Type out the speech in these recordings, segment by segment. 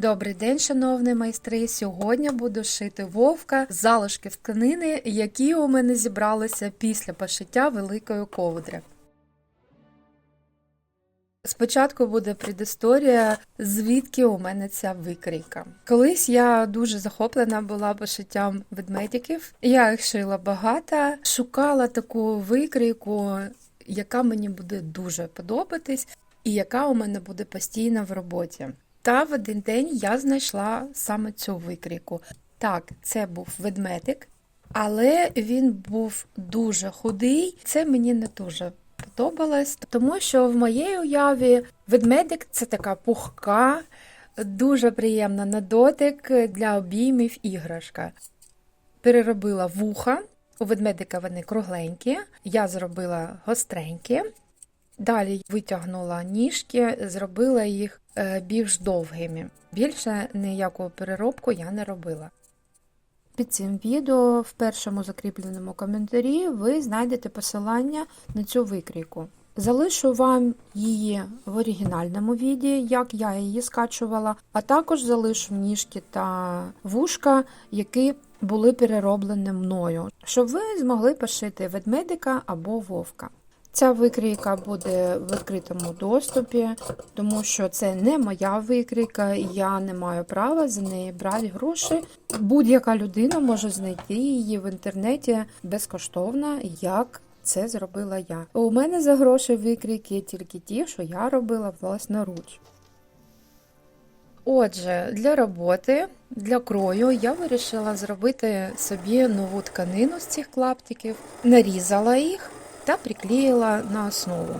Добрий день, шановні майстри! Сьогодні буду шити вовка з залишків тканини, які у мене зібралися після пошиття великої ковдри. Спочатку буде предісторія, звідки у мене ця викрійка. Колись я дуже захоплена була пошиттям ведмедиків. Я їх шила багато, шукала таку викрійку, яка мені буде дуже подобатись, і яка у мене буде постійно в роботі. Та в один день я знайшла саме цю викрійку. Так, це був ведмедик, але він був дуже худий. Це мені не дуже подобалось, тому що в моїй уяві ведмедик це така пухка, дуже приємна на дотик для обіймів іграшка. Переробила вуха. У ведмедика вони кругленькі, я зробила гостренькі. Далі витягнула ніжки, зробила їх е, більш довгими. Більше ніяку переробку я не робила. Під цим відео в першому закріпленому коментарі ви знайдете посилання на цю викрійку. Залишу вам її в оригінальному віді, як я її скачувала, а також залишу ніжки та вушка, які були перероблені мною, щоб ви змогли пошити ведмедика або вовка. Ця викрійка буде в відкритому доступі, тому що це не моя викрійка, я не маю права за неї брати гроші. Будь-яка людина може знайти її в інтернеті безкоштовно, як це зробила я. У мене за гроші викрійки тільки ті, що я робила власноруч. Отже, для роботи, для крою я вирішила зробити собі нову тканину з цих клаптиків, нарізала їх та приклеїла на основу.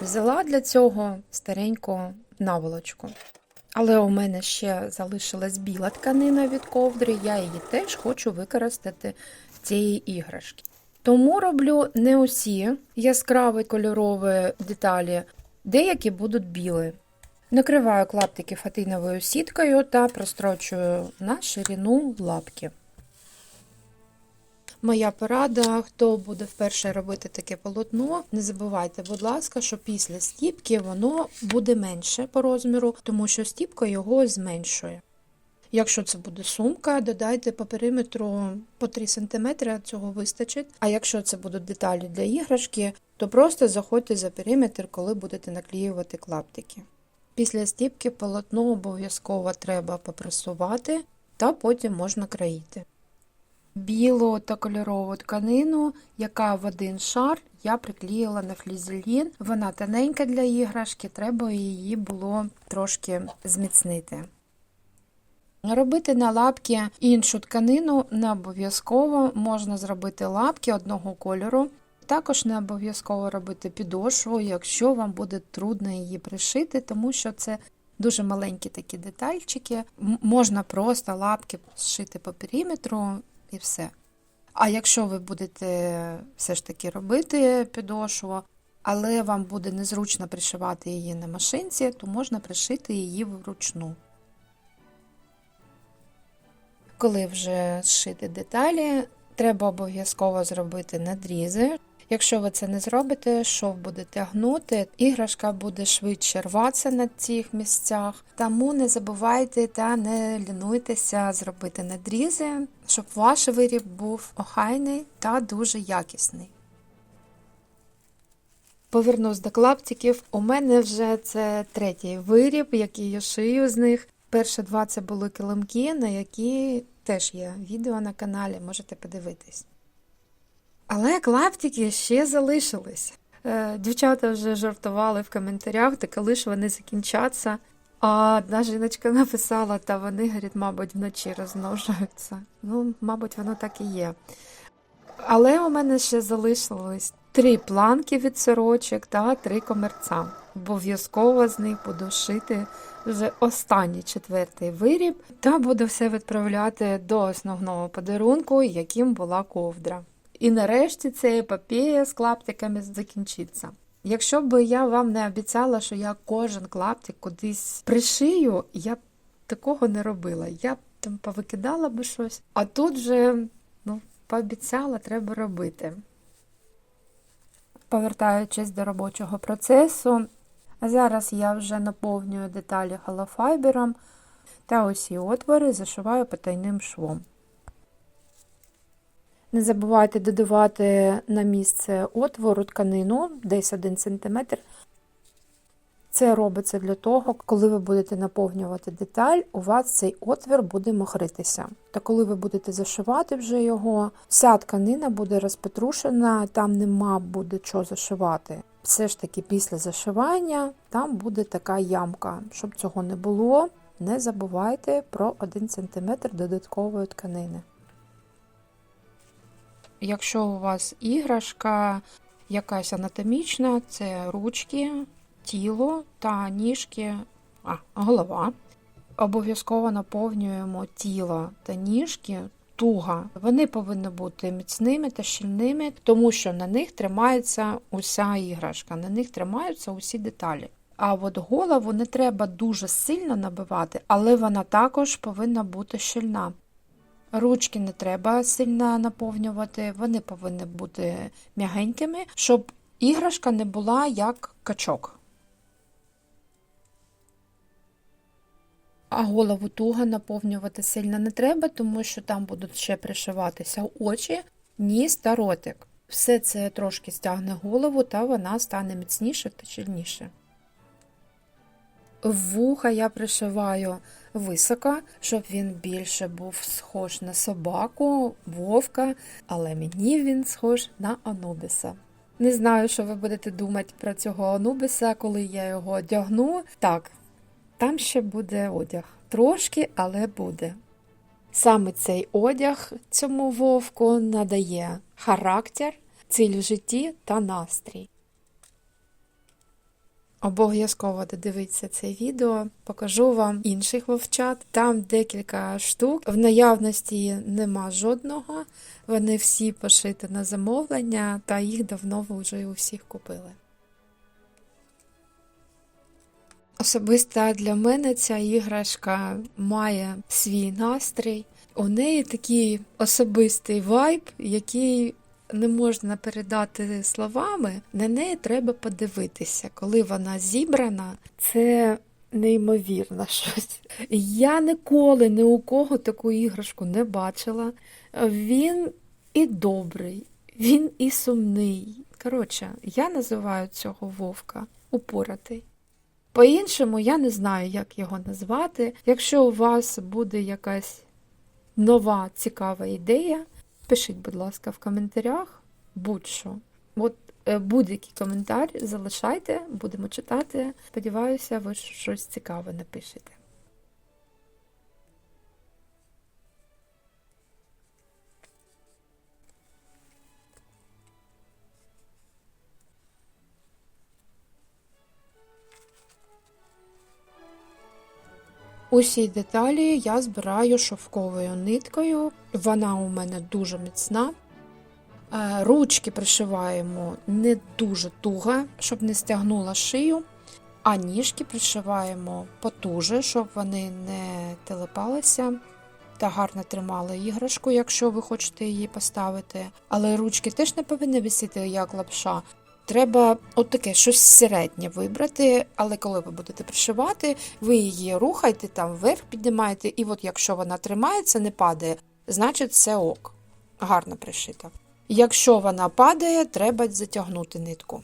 Взяла для цього стареньку наволочку. Але у мене ще залишилась біла тканина від ковдри, я її теж хочу використати цієї іграшки. Тому роблю не усі яскраві кольорові деталі, деякі будуть білі. Накриваю клаптики фатиновою сіткою та прострочую на ширину лапки. Моя порада, хто буде вперше робити таке полотно, не забувайте, будь ласка, що після стіпки воно буде менше по розміру, тому що стіпка його зменшує. Якщо це буде сумка, додайте по периметру по 3 см, цього вистачить. А якщо це будуть деталі для іграшки, то просто заходьте за периметр, коли будете наклеювати клаптики. Після стіпки полотно обов'язково треба попресувати, та потім можна країти. Білу та кольорову тканину, яка в один шар, я приклеїла на флізелін. Вона тоненька для іграшки, треба її було трошки зміцнити. Робити на лапки іншу тканину не обов'язково, можна зробити лапки одного кольору. Також не обов'язково робити підошву, якщо вам буде трудно її пришити, тому що це дуже маленькі такі детальчики. Можна просто лапки зшити по периметру і все. А якщо ви будете все ж таки робити підошву, але вам буде незручно пришивати її на машинці, то можна пришити її вручну. Коли вже зшити деталі, треба обов'язково зробити надрізи. Якщо ви це не зробите, шов буде тягнути, іграшка буде швидше рватися на цих місцях. Тому не забувайте та не лінуйтеся зробити надрізи, щоб ваш виріб був охайний та дуже якісний. Повернусь до клаптиків. У мене вже це третій виріб, який я шию з них. Перші два це були килимки, на які теж є відео на каналі, можете подивитись. Але клаптики ще залишились. Е, Дівчата вже жартували в коментарях, та коли ж вони закінчаться. А одна жіночка написала, та вони, говорить, мабуть, вночі розмножуються. Ну, мабуть, воно так і є. Але у мене ще залишилось три планки від сорочок та три комерця. Обов'язково з них буду шити вже останній четвертий виріб, та буду все відправляти до основного подарунку, яким була ковдра. І нарешті ця епопея з клаптиками закінчиться. Якщо б я вам не обіцяла, що я кожен клаптик кудись пришию, я б такого не робила. Я б там повикидала би щось. А тут вже ну, пообіцяла, треба робити. Повертаючись до робочого процесу, зараз я вже наповнюю деталі холофайбером. Та усі отвори зашиваю потайним швом. Не забувайте додавати на місце отвору тканину десь 1 см. Це робиться для того, коли ви будете наповнювати деталь, у вас цей отвір буде махритися. Та коли ви будете зашивати вже його, вся тканина буде розпетрушена, там нема буде чого зашивати. Все ж таки, після зашивання там буде така ямка. Щоб цього не було, не забувайте про 1 см додаткової тканини. Якщо у вас іграшка якась анатомічна, це ручки, тіло та ніжки, а, голова. Обов'язково наповнюємо тіло та ніжки туго. Вони повинні бути міцними та щільними, тому що на них тримається уся іграшка, на них тримаються усі деталі. А от голову не треба дуже сильно набивати, але вона також повинна бути щільна. Ручки не треба сильно наповнювати, вони повинні бути м'ягенькими, щоб іграшка не була як качок. А голову туго наповнювати сильно не треба, тому що там будуть ще пришиватися очі, ніс та ротик. Все це трошки стягне голову, та вона стане міцніше та щільніше. Вуха я пришиваю високо, щоб він більше був схож на собаку, вовка, але мені він схож на Анубіса. Не знаю, що ви будете думати про цього Анубіса, коли я його одягну. Так, там ще буде одяг. Трошки, але буде. Саме цей одяг цьому вовку надає характер, ціль в житті та настрій. Обов'язково додивіться це відео, покажу вам інших вовчат. Там декілька штук. В наявності нема жодного. Вони всі пошиті на замовлення, та їх давно ви вже у всіх купили. Особисто для мене ця іграшка має свій настрій. У неї такий особистий вайб, який не можна передати словами. На неї треба подивитися. Коли вона зібрана, це неймовірно щось. Я ніколи ні у кого таку іграшку не бачила. Він і добрий, він і сумний. Коротше, я називаю цього вовка упоратий. По-іншому, я не знаю, як його назвати. Якщо у вас буде якась нова цікава ідея, пишіть, будь ласка, в коментарях будь-що. От е, будь-який коментар залишайте, будемо читати. Сподіваюся, ви щось цікаве напишете. Усі деталі я збираю шовковою ниткою, вона у мене дуже міцна. Е, Ручки пришиваємо не дуже туго, щоб не стягнула шию, а ніжки пришиваємо потуже, щоб вони не телепалися та гарно тримали іграшку, якщо ви хочете її поставити. Але ручки теж не повинні висіти як лапша. Треба от таке щось середнє вибрати, але коли ви будете пришивати, ви її рухаєте там вверх піднімаєте, і от якщо вона тримається, не падає, значить це ок. Гарно пришита. Якщо вона падає, треба затягнути нитку.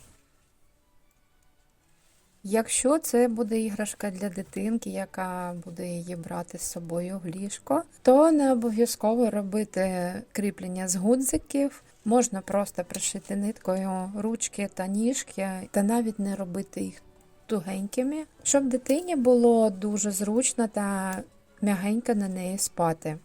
Якщо це буде іграшка для дитинки, яка буде її брати з собою в ліжко, то не обов'язково робити кріплення з гудзиків. Можна просто пришити ниткою ручки та ніжки, та навіть не робити їх тугенькими, щоб дитині було дуже зручно та м'ягенько на неї спати.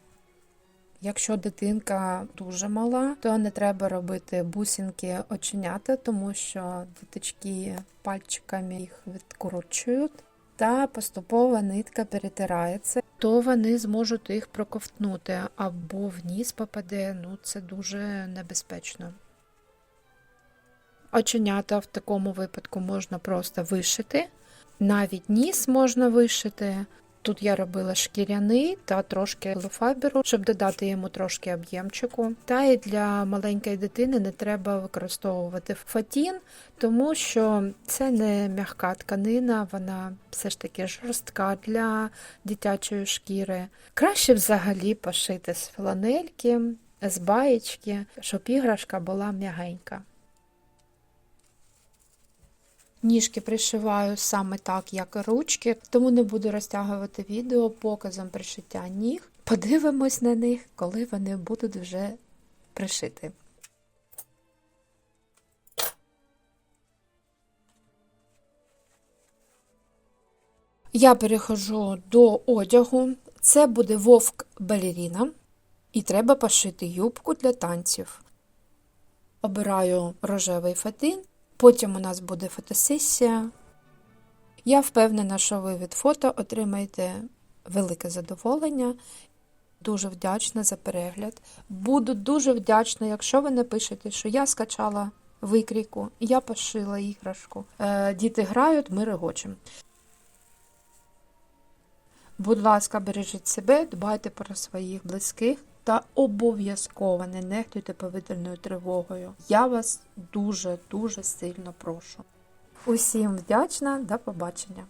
Якщо дитинка дуже мала, то не треба робити бусинки оченята, тому що діточки пальчиками їх відкручують, та поступово нитка перетирається, то вони зможуть їх проковтнути або в ніс попаде, ну це дуже небезпечно. Оченята в такому випадку можна просто вишити, навіть ніс можна вишити. Тут я робила шкіряний та трошки лофаберу, щоб додати йому трошки об'ємчику. Та і для маленької дитини не треба використовувати фатін, тому що це не м'яка тканина, вона все ж таки жорстка для дитячої шкіри. Краще взагалі пошити з фланельки, з баєчки, щоб іграшка була м'ягенька. Ніжки пришиваю саме так, як ручки, тому не буду розтягувати відео показом пришиття ніг. Подивимось на них, коли вони будуть вже пришити. Я перехожу до одягу. Це буде вовк балеріна, і треба пошити юбку для танців. Обираю рожевий фатин, потім у нас буде фотосесія. Я впевнена, що ви від фото отримаєте велике задоволення. Дуже вдячна за перегляд. Буду дуже вдячна, якщо ви напишете, що я скачала викрійку, я пошила іграшку. Е, Діти грають, ми регочемо. Будь ласка, бережіть себе, дбайте про своїх близьких та обов'язково не нехтуйте повітряною тривогою. Я вас дуже дуже сильно прошу. Усім вдячна, до побачення!